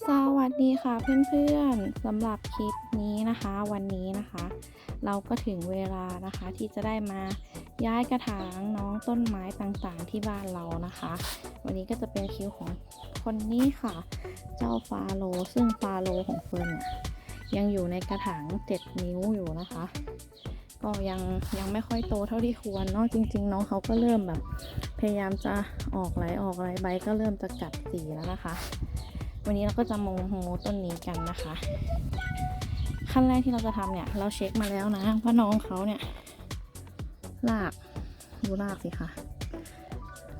สวัสดีค่ะเพื่อนๆสำหรับคลิปนี้นะคะ วันนี้นะคะ เราก็ถึงเวลานะคะที่จะได้มาย้ายกระถางน้องต้นไม้ต่างๆที่บ้านเรานะคะ วันนี้ก็จะเป็นคิวของคนนี้ค่ะ เจ้าฟาโลซึ่งฟาโลของเฟิร์นเนี่ยยังอยู่ในกระถาง 7 นิ้วอยู่นะคะ ก็ยังยังไม่ค่อยโตเท่าที่ควรเนาะจริง ๆ น้องเขาก็เริ่มแบบ พยายามจะออกไหลออกไหลใบก็เริ่มจะกัดสีแล้วนะคะ วันนี้เราก็จะโมโหต้นนี้กันนะคะ ขั้นแรกที่เราจะทำเนี่ย เราเช็คมาแล้วนะว่าน้องเขาเนี่ยลากดูลากสิคะ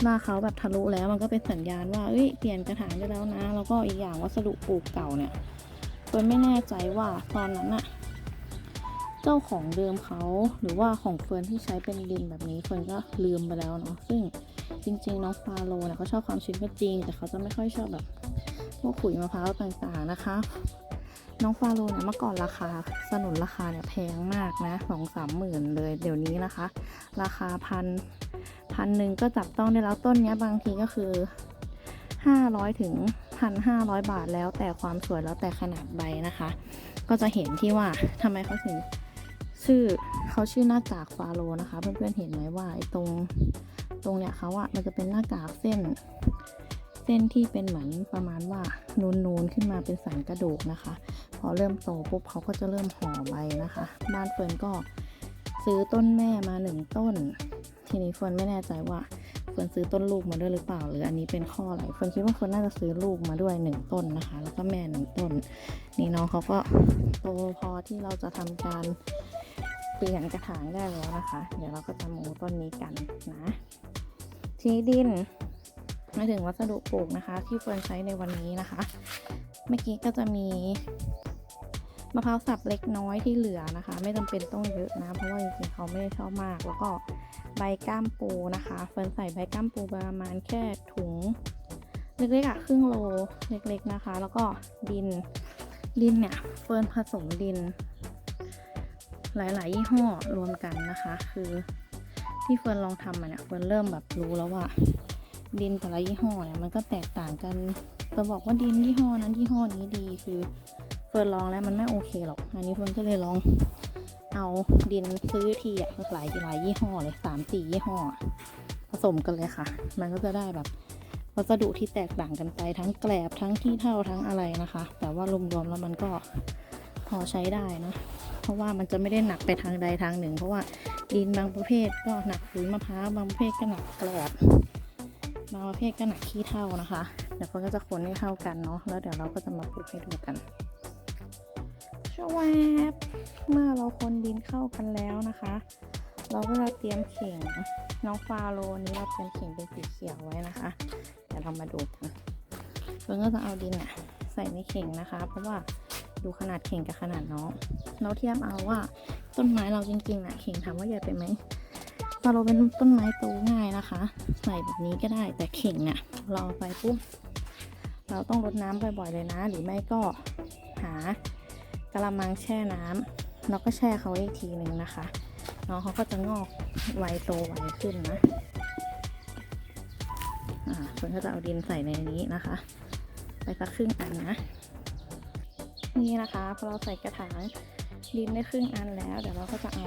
ลากเขาแบบทะลุแล้วมันก็เป็นสัญญาณว่าเอ้ยเปลี่ยนกระถางได้แล้วนะ แล้วก็อีกอย่างวัสดุปลูกเก่าเนี่ยเฟิร์นไม่แน่ใจว่าตอนนั้นอะเจ้าของเดิมเขาหรือว่าของเฟิร์นที่ใช้เป็นดินแบบนี้เฟิร์นก็ลืมไปแล้วเนาะซึ่งจริง ๆ น้องฟาโลเนี่ยเขาชอบความชื้นก็จริง แต่เขาจะไม่ค่อยชอบแบบ พวกขุยมะพร้าวต่างๆนะคะ น้องฟาโลเนี่ยเมื่อก่อนราคาสนุนราคาเนี่ยแพงมากนะสองสามหมื่นเลยเดี๋ยวนี้นะคะ ราคาพันพันหนึ่งก็จับต้องได้แล้วต้นเนี้ยบางทีก็คือห้าร้อยถึงพันห้าร้อยบาทแล้วแต่ความสวยแล้วแต่ขนาดใบนะคะ ก็จะเห็นที่ว่าทำไมเขาถึงชื่อเขาชื่อหน้ากากฟาโลนะคะ เพื่อนๆเห็นไหมว่าไอ้ตรงตรงเนี่ยเขาอะมันจะเป็นหน้ากากเส้น เส้นที่เป็นเหมือนประมาณว่านูนๆขึ้นมาเป็นสันกระดูกนะคะ พอเริ่มโตปุ๊บเขาก็จะเริ่มห่อใบนะคะ บ้านเฟิร์นก็ซื้อต้นแม่มาหนึ่งต้น ทีนี้เฟิร์นไม่แน่ใจว่าเฟิร์นซื้อต้นลูกมาด้วยหรือเปล่า หรืออันนี้เป็นข้ออะไรเฟิร์นคิดว่าเฟิร์นน่าจะซื้อลูกมาด้วยหนึ่งต้นนะคะ แล้วก็แม่หนึ่งต้น นี่น้องเขาก็โตพอที่เราจะทำการเปลี่ยนกระถางได้แล้วนะคะ เดี๋ยวเราก็จะโมต้นนี้กันนะทีนี้ดิน มาถึงวัสดุปลูกนะคะ ที่เฟิร์นใช้ในวันนี้นะคะ เมื่อกี้ก็จะมีมะพร้าวสับเล็กน้อยที่เหลือนะคะ ไม่จำเป็นต้องเยอะนะ เพราะว่าจริงๆเขาไม่ได้ชอบมาก แล้วก็ใบก้ามปูนะคะ เฟิร์นใส่ใบก้ามปูประมาณแค่ถุงเล็กๆอะครึ่งโลเล็กๆนะคะ แล้วก็ดินดินเนี่ยเฟิร์นผสมดิน หลายๆยี่ห้อรวมกันนะคะ คือที่เฟิร์นลองทำมาเนี่ยเฟิร์นเริ่มแบบรู้แล้วว่า ดินแต่ละยี่ห้อเนี่ยมันก็แตกต่างกันจะบอกว่าดินยี่ห้อนั้นยี่ห้อนี้ดีคือเฟิร์นลองแล้วมันไม่โอเคหรอก อันนี้เฟิร์นก็เลยลองเอาดินซื้อทีอะหลายหลายยี่ห้อเลยสามสี่ยี่ห้อ ผสมกันเลยค่ะ มันก็จะได้แบบวัสดุที่แตกต่างกันไปทั้งแกลบทั้งที่เท่าทั้งอะไรนะคะ แต่ว่ารวมๆแล้วมันก็พอใช้ได้นะเพราะว่ามันจะไม่ได้หนักไปทางใดทางหนึ่ง เพราะว่าดินบางประเภทก็หนักขุยมะพร้าวบางประเภทก็หนักแกลบ บางประเภทก็หนักขี้เท่านะคะ เดี๋ยวเฟิร์นก็จะคนให้เท่ากันเนาะ แล้วเดี๋ยวเราก็จะมาปลูกให้ดูกันชวบเมื่อเราคนดินเข้ากันแล้วนะคะ เราก็จะเตรียมเข่งน้องฟาโลนี้เราเตรียมเข่งเป็นสีเขียวไว้นะคะ เดี๋ยวเรามาดูกันเฟิร์นก็จะเอาดินเนี่ยใส่ในเข่งนะคะ เพราะว่าดูขนาดเข่งกับขนาดน้อง เราเทียบเอาว่าต้นไม้เราจริงๆนะเข่งถามว่าใหญ่ไปไหม ฟาโลเป็นต้นไม้โตง่ายนะคะ ใส่แบบนี้ก็ได้แต่เข่งเนี่ยเราไปปุ๊บเราต้องรดน้ำบ่อยๆเลยนะ หรือไม่ก็หากระมังแช่น้ำแล้วก็แช่เขาอีกทีหนึ่งนะคะน้องเขาก็จะงอกไวโตไวขึ้นนะอ่าคนก็จะเอาดินใส่ในนี้นะคะ ไปสักครึ่งอันนะนี่นะคะพอเราใส่กระถางดินได้ครึ่งอันแล้ว เดี๋ยวเราก็จะเอา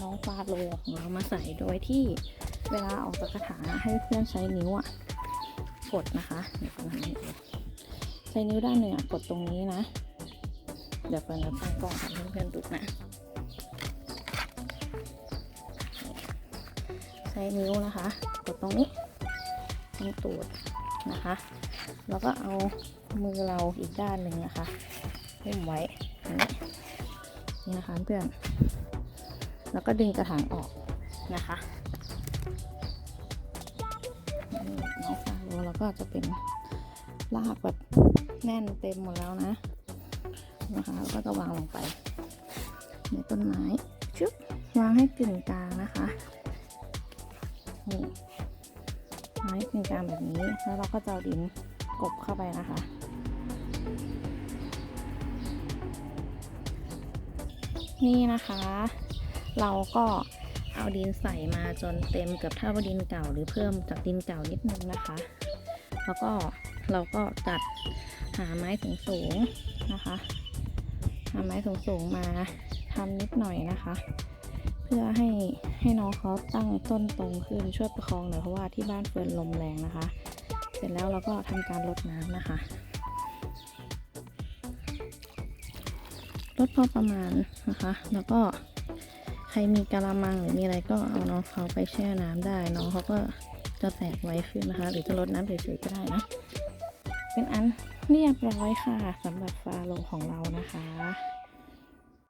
น้องฟาโลของเรามาใส่โดยที่เวลาออกจากกระถางให้เพื่อนใช้นิ้วอะกดนะคะเดี๋ยวเฟิร์นทำให้ดูใช้นิ้วด้านหนึ่งอะกดตรงนี้นะ เดี๋ยวเฟิร์นจะตั้งกล้องให้เพื่อนๆดูนะใช้นิ้วนะคะ กดตรงนี้ตรงตูดนะคะ แล้วก็เอามือเราอีกด้านหนึ่งนะคะหุ้มไว้แบบนี้นี่นะคะเพื่อน แล้วก็ดึงกระถางออกนะคะนี่น้องฟาโลแล้วก็จะเป็นรากแบบแน่นเต็มหมดแล้วนะนะคะแล้วก็จะวางลงไป ในต้นไม้ชึบวางให้กึ่งกลางนะคะนี่วางให้กึ่งกลางแบบนี้แล้วเราก็จะเอาดินกบเข้าไปนะคะนี่นะคะ เราก็เอาดินใส่มาจนเต็มเกือบเท่าดินเก่าหรือเพิ่มจากดินเก่านิดนึงนะคะ แล้วก็เราก็จัดหาไม้สูงสูงๆนะคะหาไม้สูงสูงๆมาทำนิดหน่อยนะคะ เพื่อให้ให้น้องเขาตั้งต้นตรงขึ้นช่วยประคองหน่อยเพราะว่าที่บ้านเฟิร์นลมแรงนะคะ เสร็จแล้วเราก็ทำการรดน้ำนะคะรดพอประมาณนะคะ แล้วก็ ใครมีกะละมังหรือมีอะไรก็เอาน้องเขาไปแช่น้ำได้ น้องเขาก็จะแตกไวขึ้นนะคะ หรือจะลดน้ำเฉยๆก็ได้นะ เป็นอันเรียบร้อยค่ะสำหรับฟาโลของเรานะคะ